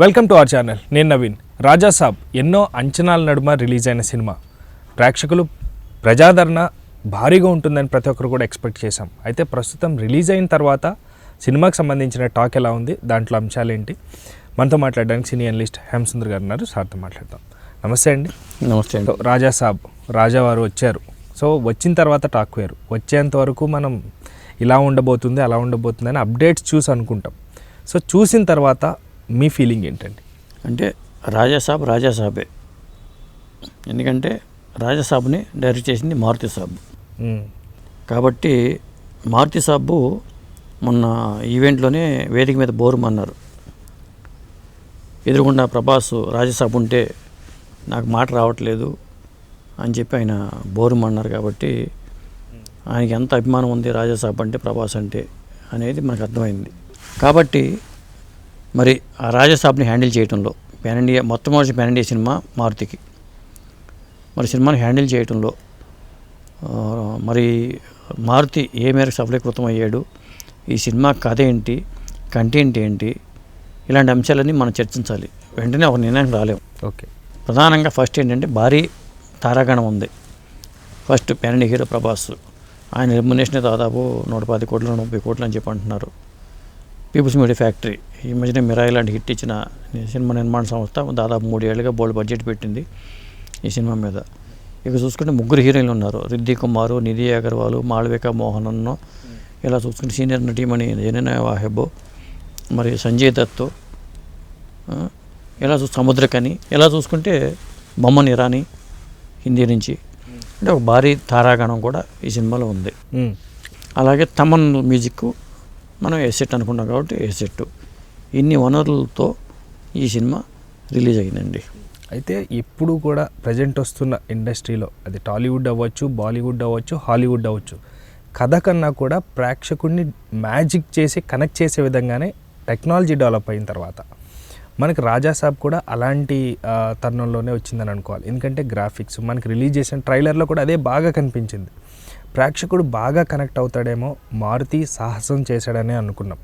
Welcome to our channel నేను నవీన్. రాజా సాబ్ ఎన్నో అంచనాల నడుమ రిలీజ్ అయిన సినిమా. ప్రేక్షకులు ప్రజాదరణ భారీగా ఉంటుందని ప్రతి ఒక్కరు కూడా ఎక్స్పెక్ట్ చేశాం. అయితే ప్రస్తుతం రిలీజ్ అయిన తర్వాత సినిమాకి సంబంధించిన టాక్ ఎలా ఉంది దాంట్లో అంశాలు ఏంటి? మనతో మాట్లాడడానికి సినీ అనలిస్ట్ హేమసుందర్ గారు ఉన్నారు. సార్తో మాట్లాడతాం నమస్తే అండి. నమస్తే అండి. సో రాజా సాబ్ రాజా వారు వచ్చారు. సో వచ్చిన తర్వాత టాక్ వేరు. వచ్చేంత వరకు మనం ఇలా ఉండబోతుంది అలా ఉండబోతుంది అని అప్డేట్స్ చూసి అనుకుంటాం. సో చూసిన తర్వాత మీ ఫీలింగ్ ఏంటండి? అంటే రాజాసాబ్ రాజాసాబే ఎందుకంటే రాజాసాబ్ని డైరెక్ట్ చేసింది మారుతి సాబ్. కాబట్టి మారుతి సాబు మొన్న ఈవెంట్లోనే వేదిక మీద బోరుమన్నారు ఎదురుగుండా ప్రభాస్ రాజాసాబ్ ఉంటే నాకు మాట రావట్లేదు అని చెప్పి ఆయన బోరుమన్నారు కాబట్టి ఆయనకి ఎంత అభిమానం ఉంది రాజాసాబ్ అంటే ప్రభాస్ అంటే అనేది మనకు అర్థమైంది. కాబట్టి మరి ఆ రాజాసాబ్ని హ్యాండిల్ చేయటంలో పాన్ ఇండియా మొట్టమొదటి పాన్ ఇండియా సినిమా మారుతికి. మరి సినిమాని హ్యాండిల్ చేయటంలో ఆ, మరి మారుతి ఏ మేరకు సఫలీకృతం అయ్యాడు ఈ సినిమా కథ ఏంటి కంటెంట్ ఏంటి ఇలాంటి అంశాలన్నీ మనం చర్చించాలి. వెంటనే ఒక నిర్ణయం రాలేం. ఓకే. ప్రధానంగా ఫస్ట్ ఏంటంటే భారీ తారాగణం ఉంది. ఫస్ట్ పెనడి హీరో ప్రభాస్. ఆయన రెమ్యునేషన్ దాదాపు నూట పది కోట్లు నూట ముప్పై కోట్లు అని చెప్పి అంటున్నారు. People's Media Factory. ఈ మధ్యన మిరాయి లాంటి హిట్ ఇచ్చిన సినిమా నిర్మాణ సంస్థ దాదాపు మూడేళ్ళుగా బోల్డ్ బడ్జెట్ పెట్టింది ఈ సినిమా మీద. ఇక చూసుకుంటే ముగ్గురు హీరోయిన్లు ఉన్నారు. రిద్ది కుమారు నిధి అగర్వాల్ మాళవిక మోహన్ ఇలా చూసుకుంటే సీనియర్ నటీమణి జనన వాహెబ్ మరి సంజయ్ దత్ ఆ, ఇలా చూ సముద్రకని ఇలా చూసుకుంటే బొమ్మన్ ఇరానీ హిందీ నుంచి. అంటే ఒక భారీ తారాగణం కూడా ఈ సినిమాలో ఉంది. అలాగే తమన్ మ్యూజిక్ మనం ఎసెట్ అనుకున్నాం కాబట్టి ఎసెట్ ఇన్ని వనరులతో ఈ సినిమా రిలీజ్ అయిందండి. అయితే ఇప్పుడు కూడా ప్రజెంట్ వస్తున్న ఇండస్ట్రీలో అది టాలీవుడ్ అవ్వచ్చు బాలీవుడ్ అవ్వచ్చు హాలీవుడ్ అవ్వచ్చు కథ కన్నా కూడా ప్రేక్షకుడిని మ్యాజిక్ చేసి కనెక్ట్ చేసే విధంగానే టెక్నాలజీ డెవలప్ అయిన తర్వాత మనకి రాజా సాబ్ కూడా అలాంటి తరుణంలోనే వచ్చిందని అనుకోవాలి. ఎందుకంటే గ్రాఫిక్స్ మనకి రిలీజ్ చేసిన ట్రైలర్లో కూడా అదే బాగా కనిపించింది. ప్రేక్షకుడు బాగా కనెక్ట్ అవుతాడేమో మారుతి సాహసం చేశాడనే అనుకున్నాం.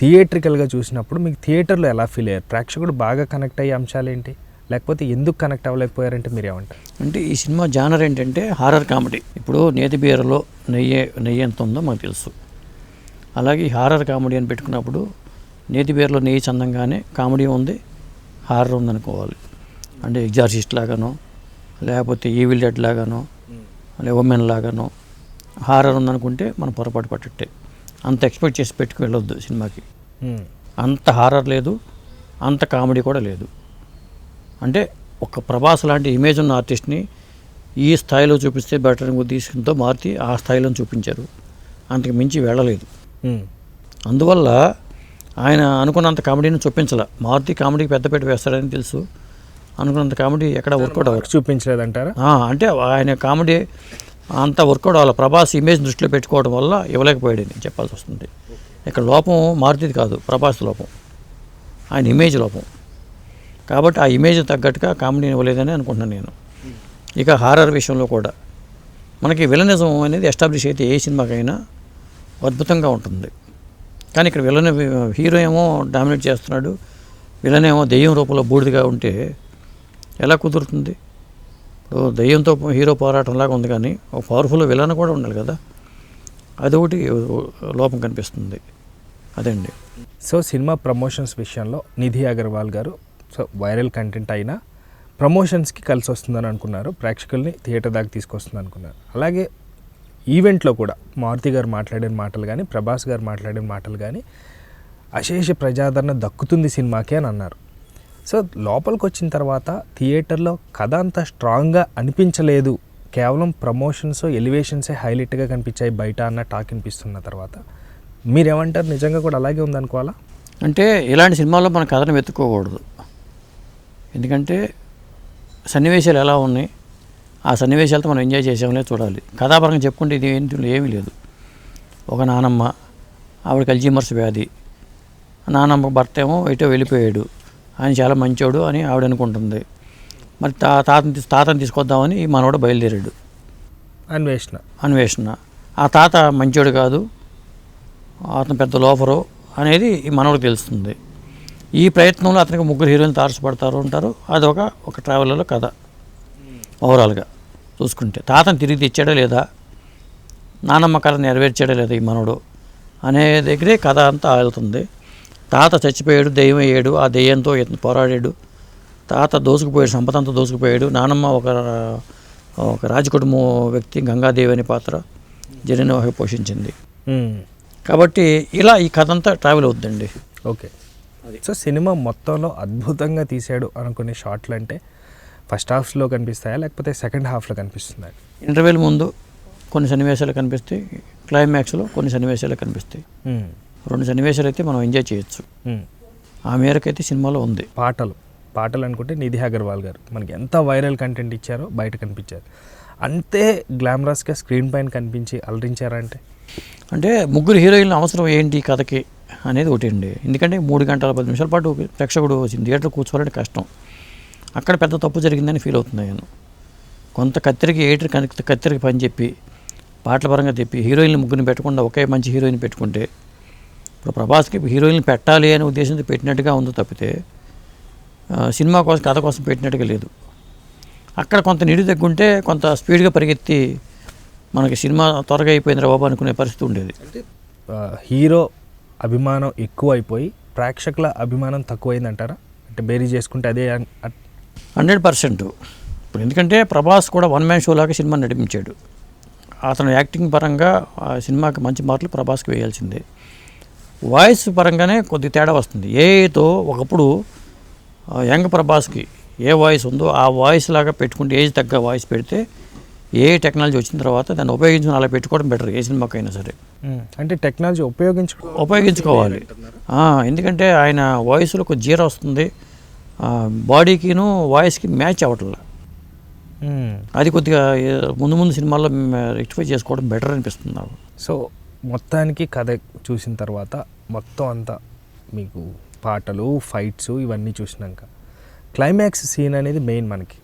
థియేట్రికల్గా చూసినప్పుడు మీకు థియేటర్లో ఎలా ఫీల్ అయ్యారు? ప్రేక్షకుడు బాగా కనెక్ట్ అయ్యే అంశాలు ఏంటి లేకపోతే ఎందుకు కనెక్ట్ అవ్వలేకపోయారంటే మీరు ఏమంటారు అంటే ఈ సినిమా జానర్ ఏంటంటే హారర్ కామెడీ. ఇప్పుడు నేతి బీరలో నెయ్యి నెయ్యి ఎంత ఉందో మాకు తెలుసు. అలాగే హారర్ కామెడీ అని పెట్టుకున్నప్పుడు నేతి బీరలో నెయ్యి చందంగానే కామెడీ ఉంది హారర్ ఉందనుకోవాలి. అంటే ఎగ్జార్సిస్ట్ లాగానో లేకపోతే ఈవిల్ డెడ్ లాగానో లేదా ఉమెన్ లాగానో హారర్ ఉందనుకుంటే మనం పొరపాటు పట్టట్టే అంత ఎక్స్పెక్ట్ చేసి పెట్టుకు వెళ్ళొద్దు సినిమాకి. అంత హారర్ లేదు అంత కామెడీ కూడా లేదు. అంటే ఒక ప్రభాస్ లాంటి ఇమేజ్ ఉన్న ఆర్టిస్ట్ని ఈ స్థాయిలో చూపిస్తే బెటర్ ఉద్దేశంతో మారుతి ఆ స్థాయిలో చూపించారు. అంతకు మించి వెళ్ళలేదు. అందువల్ల ఆయన అనుకున్నంత కామెడీని చూపించాల. మారుతి కామెడీకి పెద్దపీట వేస్తాడని తెలుసు. అనుకున్నంత కామెడీ ఎక్కడ వర్కౌట్ అవ్వదు. చూపించలేదంటారా? అంటే ఆయన కామెడీ అంత వర్కౌట్ అవ్వాలి ప్రభాస్ ఇమేజ్ దృష్టిలో పెట్టుకోవడం వల్ల ఇవ్వలేకపోయాడు నేను చెప్పాల్సి వస్తుంది. ఇక్కడ లోపం మారుతిది కాదు ప్రభాస్ లోపం. ఆయన ఇమేజ్ లోపం. కాబట్టి ఆ ఇమేజ్ తగ్గట్టుగా కామెడీని ఇవ్వలేదని అనుకుంటున్నాను నేను. ఇక హారర్ విషయంలో కూడా. మనకి విలనిజం అనేది ఎస్టాబ్లిష్ అయితే ఏ సినిమాకైనా అద్భుతంగా ఉంటుంది. కానీ ఇక్కడ విలన్ హీరో ఏమో డామినేట్ చేస్తున్నాడు. విలన్ ఏమో దెయ్యం రూపంలో బూడిదగా ఉంటే ఎలా కుదురుతుంది? దయ్యంతో హీరో పోరాటంలాగా ఉంది కానీ ఒక పవర్ఫుల్ విలన్ కూడా ఉండాలి కదా. అదొకటి లోపం కనిపిస్తుంది. అదండి. సో సినిమా ప్రమోషన్స్ విషయంలో నిధి అగర్వాల్ గారు సో వైరల్ కంటెంట్ అయినా ప్రమోషన్స్కి కలిసి వస్తుందని అనుకున్నారు. ప్రేక్షకుల్ని థియేటర్ దాకా తీసుకొస్తుంది అనుకున్నారు. అలాగే ఈవెంట్లో కూడా మారుతి గారు మాట్లాడిన మాటలు కానీ ప్రభాస్ గారు మాట్లాడిన మాటలు కానీ అశేష ప్రజాదరణ దక్కుతుంది సినిమాకి అని అన్నారు. సో లోపలికి వచ్చిన తర్వాత థియేటర్లో కథ అంత స్ట్రాంగ్గా అనిపించలేదు. కేవలం ప్రమోషన్స్ ఎలివేషన్సే హైలైట్గా కనిపించాయి బయట అన్న టాక్ వినిపిస్తున్న తర్వాత. మీరేమంటారు? నిజంగా కూడా అలాగే ఉందనుకోవాలా అంటే ఇలాంటి సినిమాల్లో మన కథను వెతుక్కోకూడదు. ఎందుకంటే సన్నివేశాలు ఎలా ఉన్నాయి? ఆ సన్నివేశాలతో మనం ఎంజాయ్ చేసామనే చూడాలి. కథాపరంగా చెప్పుకుంటే ఇది ఏంటి ఏమీ లేదు. ఒక నానమ్మ ఆవిడకి అల్జీమర్స్ వ్యాధి. నానమ్మ భర్త ఏమో ఎటో వెళ్ళిపోయాడు. ఆయన చాలా మంచోడు అని ఆవిడ అనుకుంటుంది మరి తా తాతని తీసు తాతని తీసుకొద్దామని ఈ మనవడు బయలుదేరాడు. అన్వేషణ. అన్వేషణ. ఆ తాత మంచోడు కాదు అతను పెద్ద లోఫరు అనేది ఈ మనవడికి తెలుస్తుంది. ఈ ప్రయత్నంలో అతనికి ముగ్గురు హీరోయిన్లు తారసపడతారు ఉంటారు అది ఒక ఒక ట్రావెల్లో కథ. ఓవరాల్గా చూసుకుంటే తాతను తిరిగి తెచ్చాడా లేదా? నానమ్మ కళ నెరవేర్చాడా లేదా ఈ మనవడు? అనే దగ్గరే కథ అంతా వెళ్తుంది తాత చచ్చిపోయాడు దెయ్యం అయ్యాడు ఆ దెయ్యంతో ఇతను పోరాడాడు. తాత దోసుకుపోయాడు సంపద అంతా దోసుకుపోయాడు. నానమ్మ ఒక ఒక రాజకుటుంబం వ్యక్తి గంగాదేవి అనే పాత్ర జననివాహ పోషించింది. కాబట్టి ఇలా ఈ కథ అంతా ట్రావెల్ అవుద్దండి ఓకే. సో సినిమా మొత్తంలో అద్భుతంగా తీశాడు అనుకునే షాట్లు అంటే ఫస్ట్ హాఫ్లో కనిపిస్తాయా? లేకపోతే సెకండ్ హాఫ్లో కనిపిస్తున్నాయి? ఇంటర్వెల్ ముందు కొన్ని సన్నివేశాలు కనిపిస్తాయి క్లైమాక్స్లో కొన్ని సన్నివేశాలు కనిపిస్తాయి. రెండు సన్నివేశాలు అయితే మనం ఎంజాయ్ చేయొచ్చు. ఆ మేరకైతే సినిమాలో ఉంది. పాటలు. పాటలు అనుకుంటే నిధి అగర్వాల్ గారు. మనకి ఎంత వైరల్ కంటెంట్ ఇచ్చారో బయట కనిపించారు. అంతే గ్లామరస్గా స్క్రీన్ పైన కనిపించి అలరించారంటే అంటే? ముగ్గురు హీరోయిన్ల అవసరం ఏంటి కథకి అనేది ఒకటి అండి ఎందుకంటే మూడు గంటల పది నిమిషాల పాటు ప్రేక్షకుడు థియేటర్ కూర్చోవాలంటే కష్టం. అక్కడ పెద్ద తప్పు జరిగిందని ఫీల్ అవుతున్నాను నేను. కొంత కత్తిరికి ఏటర్ కత్తిరికి పని చెప్పి పాటల పరంగా చెప్పి హీరోయిన్లు ముగ్గురిని పెట్టకుండా ఒకే మంచి హీరోయిన్ పెట్టుకుంటే ఇప్పుడు ప్రభాస్కి హీరోయిన్ పెట్టాలి అనే ఉద్దేశంతో పెట్టినట్టుగా ఉందో తప్పితే సినిమా కోసం కథ కోసం పెట్టినట్టుగా లేదు. అక్కడ కొంత నిడి తగ్గుంటే కొంత స్పీడ్గా పరిగెత్తి మనకి సినిమా త్వరగా అయిపోయింది బాబు అనుకునే పరిస్థితి ఉండేది. ఆ, హీరో అభిమానం ఎక్కువ అయిపోయి ప్రేక్షకుల అభిమానం తక్కువైంది అంటారా అంటే బేరీ చేసుకుంటే అదే అట్- హండ్రెడ్ పర్సెంట్. ఇప్పుడు ఎందుకంటే ప్రభాస్ కూడా వన్ మ్యాన్ షో లాగా సినిమా నడిపించాడు. అతను యాక్టింగ్ పరంగా ఆ సినిమాకి మంచి మార్కులు ప్రభాస్కి వేయాల్సిందే. వాయిస్ పరంగానే కొద్ది తేడా వస్తుంది. ఏతో ఒకప్పుడు యంగ్ ప్రభాస్కి ఏ వాయిస్ ఉందో ఆ వాయిస్ లాగా పెట్టుకుంటే ఏజ్ తగ్గ వాయిస్ పెడితే ఏ టెక్నాలజీ వచ్చిన తర్వాత దాన్ని ఉపయోగించుకుని అలా పెట్టుకోవడం బెటర్ ఏ సినిమాకైనా సరే. మ్మ్. అంటే టెక్నాలజీ ఉపయోగించుకో ఉపయోగించుకోవాలి. ఎందుకంటే ఆయన వాయిస్లో ఒక జీరో వస్తుంది. బాడీకిను వాయిస్కి మ్యాచ్ అవ్వట్లేదు మ్మ్. అది కొద్దిగా ముందు ముందు సినిమాల్లో రెక్టిఫై చేసుకోవడం బెటర్ అనిపిస్తుంది నాకు. సో మొత్తానికి కథ చూసిన తర్వాత మొత్తం అంతా మీకు పాటలు ఫైట్స్ ఇవన్నీ చూసినాక. క్లైమాక్స్ సీన్ అనేది మెయిన్ మనకి.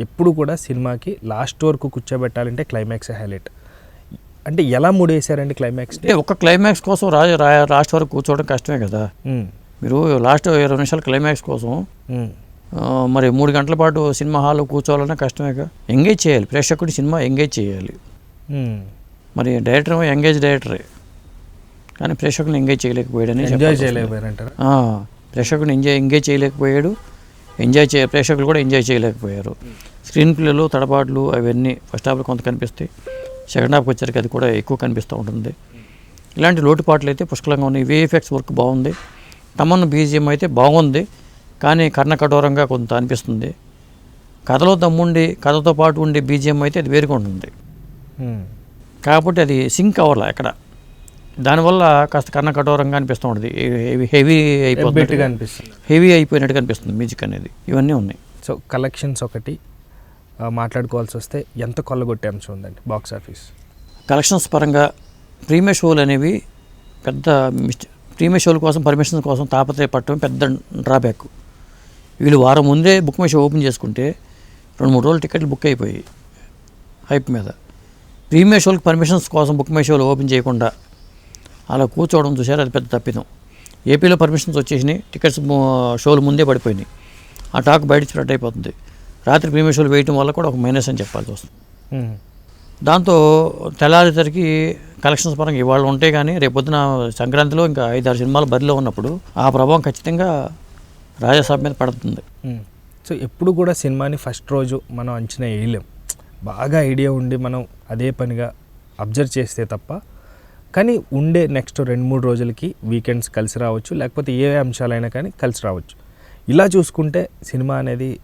ఎప్పుడు కూడా సినిమాకి లాస్ట్ వరకు కూర్చోబెట్టాలంటే క్లైమాక్స్ హైలైట్. అంటే ఎలా ముడేశారండి క్లైమాక్స్ ఒక క్లైమాక్స్ కోసం రా రా- లాస్ట్ వరకు కూర్చోవడం కష్టమే కదా. మీరు లాస్ట్ ఇరవై నిమిషాల క్లైమాక్స్ కోసం మరి మూడు గంటల పాటు సినిమా హాల్లో కూర్చోవాలన్నా కష్టమేగా ఎంగేజ్ చేయాలి. ప్రేక్షకుడి సినిమా ఎంగేజ్ చేయాలి. మరి డైరెక్టర్ ఏమో ఎంగేజ్ డైరెక్టరే. కానీ ప్రేక్షకుని ఎంగేజ్ చేయలేకపోయాడని ఎంజాయ్. చేయలేకపోయారంటారా? ప్రేక్షకుని ఎంజాయ్ ఎంగేజ్ చేయలేకపోయాడు. ఎంజాయ్ చే ప్రేక్షకులు కూడా ఎంజాయ్ చేయలేకపోయారు. స్క్రీన్ ప్లేలు తడబాట్లు అవన్నీ ఫస్ట్ హాఫ్లో కొంత కనిపిస్తాయి. సెకండ్ హాఫ్కి వచ్చరికి అది కూడా ఎక్కువ కనిపిస్తూ ఉంటుంది. ఇలాంటి లోటుపాట్లు అయితే పుష్కలంగా ఉన్నాయి. విఎఫ్ఎక్స్ వర్క్ బాగుంది. తమన్ బీజిఎం అయితే బాగుంది. కానీ కర్ణ కఠోరంగా కొంత అనిపిస్తుంది. కథలో దమ్ముండి కథతో పాటు ఉండే బీజిఎం అయితే అది వేరుగా ఉంటుంది. కాబట్టి అది సింక్ అవ్వాల ఎక్కడ? దానివల్ల కాస్త కన్న కఠోరంగా అనిపిస్తూ ఉంటుంది. హెవీ అయిపోతుంది అనిపిస్తుంది. హెవీ అయిపోయినట్టుగా అనిపిస్తుంది మ్యూజిక్ అనేది. ఇవన్నీ ఉన్నాయి. సో కలెక్షన్స్ ఒకటి. మాట్లాడుకోవాల్సి వస్తే ఎంత కొల్లగొట్టే అంశం ఉందండి బాక్స్ ఆఫీస్? కలెక్షన్స్ పరంగా ప్రీమియర్ షోలు అనేవి పెద్ద ప్రీమియర్ షోల కోసం పర్మిషన్ కోసం తాపత్రయపడటం పెద్ద డ్రాబ్యాక్. వీళ్ళు వారం ముందే బుక్ మై షో ఓపెన్ చేసుకుంటే రెండు మూడు రోజులు టికెట్లు బుక్ అయిపోయాయి. హైప్ మీద. ప్రీమియర్ షోలకు పర్మిషన్స్ కోసం బుక్ మై షోలు ఓపెన్ చేయకుండా అలా కూర్చోవడం చూసారు అది పెద్ద తప్పిదం. ఏపీలో పర్మిషన్స్ వచ్చేసినాయి టికెట్స్ షోలు ముందే పడిపోయినాయి. ఆ టాక్ బయట స్ప్రెడ్ అయిపోతుంది. రాత్రి ప్రీమియర్ షోలు వేయటం వల్ల కూడా ఒక మైనస్ అని చెప్పాల్సి వస్తుంది. దాంతో తెల్లారేసరికి కలెక్షన్స్ పరంగా ఇవాళ ఉంటే కానీ రేపొద్దున సంక్రాంతిలో ఇంకా ఐదారు సినిమాలు బరిలో ఉన్నప్పుడు ఆ ప్రభావం ఖచ్చితంగా రాజాసాబ్ మీద పడుతుంది. సో ఎప్పుడు కూడా సినిమాని ఫస్ట్ రోజు మనం అంచనా వేయలేం. బాగా ఐడియా ఉండి మనం అదే పనిగా అబ్జర్వ్ చేస్తే తప్ప కానీ ఉండే నెక్స్ట్ రెండు మూడు రోజులకి వీకెండ్స్ కలిసి రావచ్చు లేకపోతే ఏ అంశాలైనా కానీ కలిసి రావచ్చు. ఇలా చూసుకుంటే సినిమా అనేది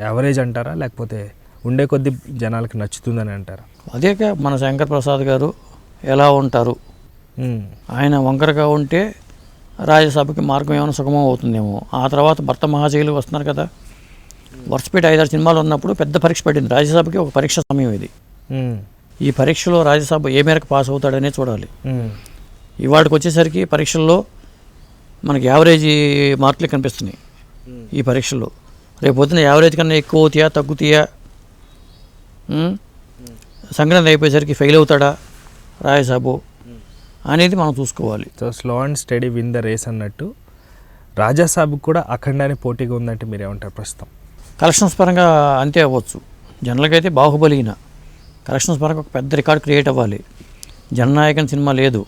యావరేజ్ అంటారా లేకపోతే ఉండే కొద్ది జనాలకి నచ్చుతుందని అంటారా? అదేక మన శంకర్ ప్రసాద్ గారు ఎలా ఉంటారు. ఆయన వంకరగా ఉంటే రాజ్యసభకి మార్గం ఏమైనా సుగమం అవుతుందేమో. ఆ తర్వాత భర్త మహాశైలు వస్తున్నారు కదా. వరుసపెట్టి ఐదారు సినిమాలు ఉన్నప్పుడు పెద్ద పరీక్ష పడింది. రాజ్యసభకి ఒక పరీక్ష సమయం ఇది. ఈ పరీక్షలో రాజ్యసభ ఏ మేరకు పాస్ అవుతాడనే చూడాలి. ఇవాడికి వచ్చేసరికి పరీక్షల్లో మనకి యావరేజ్ మార్కులే కనిపిస్తున్నాయి ఈ పరీక్షల్లో. రేపు పొద్దున యావరేజ్ కన్నా ఎక్కువ అవుతాయా తగ్గుతాయా? సంక్రాంతి అయిపోయేసరికి ఫెయిల్ అవుతాడా రాయసాబు అనేది మనం చూసుకోవాలి. So slow and steady win the race అన్నట్టు రాజాసాబ్ కూడా అఖండానే పోటీగా ఉందంటే మీరేమంటారు ప్రస్తుతం? కలెక్షన్స్ పరంగా అంతే అవ్వచ్చు. జనరల్గా అయితే బాహుబలిన కలెక్షన్స్ పరంగా ఒక పెద్ద రికార్డ్ క్రియేట్ అవ్వాలి. జననాయకన్ సినిమా లేదు.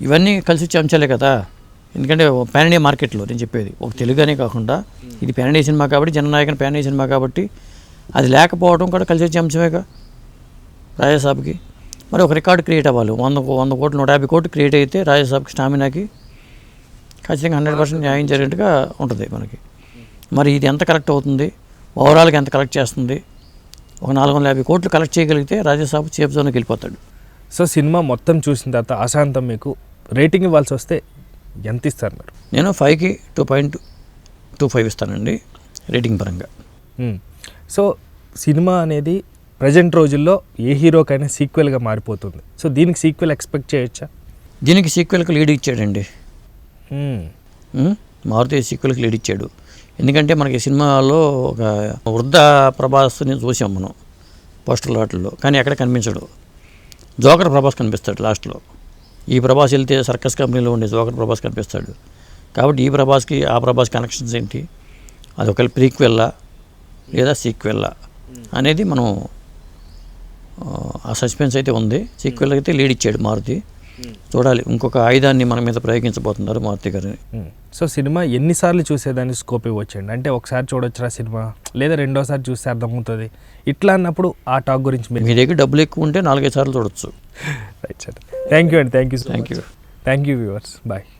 ఇవన్నీ కలిసి వచ్చే అంశాలే కదా. ఎందుకంటే పాన్ మార్కెట్లో నేను చెప్పేది. ఒక తెలుగునే కాకుండా ఇది పాన్ సినిమా కాబట్టి జననాయకన్ పాన్ సినిమా కాబట్టి అది లేకపోవడం కూడా కలిసి వచ్చే అంశమేగా రాజాసాబ్కి. మరి ఒక రికార్డు క్రియేట్ అవ్వాలి. వంద వంద కోట్లు నూట యాభై కోట్లు క్రియేట్ అయితే రాజాసాబ్కి స్టామినాకి ఖచ్చితంగా హండ్రెడ్ పర్సెంట్ న్యాయం జరిగినట్టుగా ఉంటుంది మనకి. మరి ఇది ఎంత కరెక్ట్ అవుతుంది? ఓవరాల్గా ఎంత కలెక్ట్ చేస్తుంది? ఒక నాలుగు వందల యాభై కోట్లు కలెక్ట్ చేయగలిగితే రాజాసాబ్ సేఫ్ జోన్కి వెళ్ళిపోతాడు. సో సినిమా మొత్తం చూసిన తర్వాత అశాంతం మీకు రేటింగ్ ఇవ్వాల్సి వస్తే ఎంత ఇస్తారు మీరు? నేను ఫైవ్కి టూ పాయింట్ టూ ఫైవ్ ఇస్తానండి రేటింగ్ పరంగా. సో సినిమా అనేది ప్రజెంట్ రోజుల్లో ఏ హీరోకైనా సీక్వెల్గా మారిపోతుంది. సో దీనికి సీక్వెల్ ఎక్స్పెక్ట్ చేయొచ్చా? దీనికి సీక్వెల్కి లీడ్ ఇచ్చాడండి? మారుతి సీక్వెల్కి లీడ్ ఇచ్చాడు. ఎందుకంటే మనకి సినిమాలో ఒక వృద్ధ ప్రభాస్ని చూసాం మనం పోస్టర్ వాటిల్లో కానీ ఎక్కడ కనిపించడు. జోకర్ ప్రభాస్ కనిపిస్తాడు లాస్ట్లో. ఈ ప్రభాస్ వెళ్తే సర్కస్ కంపెనీలో ఉండే జోకర్ ప్రభాస్ కనిపిస్తాడు. కాబట్టి ఈ ప్రభాస్కి ఆ ప్రభాస్ కనెక్షన్స్ ఏంటి? అది ఒకవేళ ప్రీక్వెల్లా లేదా సీక్వెల్లా అనేది మనం ఆ, ఆ సస్పెన్స్ అయితే ఉంది. సీక్వెల్ అయితే లీడ్ ఇచ్చాడు మారుతి. చూడాలి. ఇంకొక ఆయుధాన్ని మన మీద ప్రయోగించబోతున్నారు మారుతి మ్మ్. సో సినిమా ఎన్నిసార్లు చూసేదానికి స్కోప్ ఇవ్వచ్చండి. అంటే ఒకసారి చూడొచ్చురా సినిమా లేదా రెండోసారి చూస్తే అర్థమవుతుంది. ఇట్లా అన్నప్పుడు ఆ టాక్ గురించి మీ దగ్గర డబ్బులు ఎక్కువ ఉంటే నాలుగైదు సార్లు చూడొచ్చు. రైట్ సార్ థ్యాంక్ యూ అండి thank you much you. Thank you viewers bye